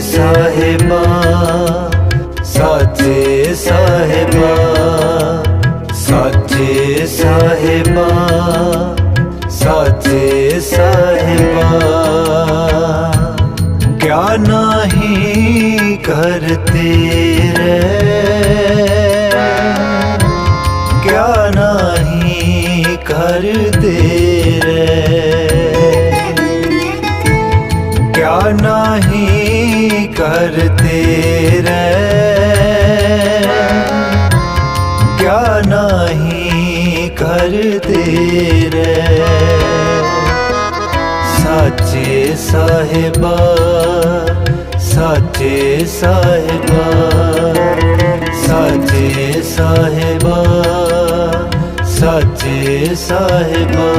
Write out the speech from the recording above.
ਸਾਹਿਬਾ ਸਾਚੇ ਸਾਹਿਬਾ ਸਾਚੇ ਸਾਹਿਬਾ ਸਾਚੇ ਸਾਹਿਬਾ ਕਿਆ ਨਹੀਂ ਕਰਤੇ ਰੇ ਕਿਆ ਨਹੀਂ ਕਰਦੇ ਰੇ ਕਿਆ ਨਹੀਂ ਕਰਤੇ ਰੇ ਕਿਆ ਨਹੀਂ ਕਰਦੇ ਰੇ ਸਾਚੇ ਸਾਹਿਬਾ ਸਾਚੇ ਸਾਹਿਬਾ ਸਾਚੇ ਸਾਹਿਬਾ ਸਾਚੇ ਸਾਹਿਬਾ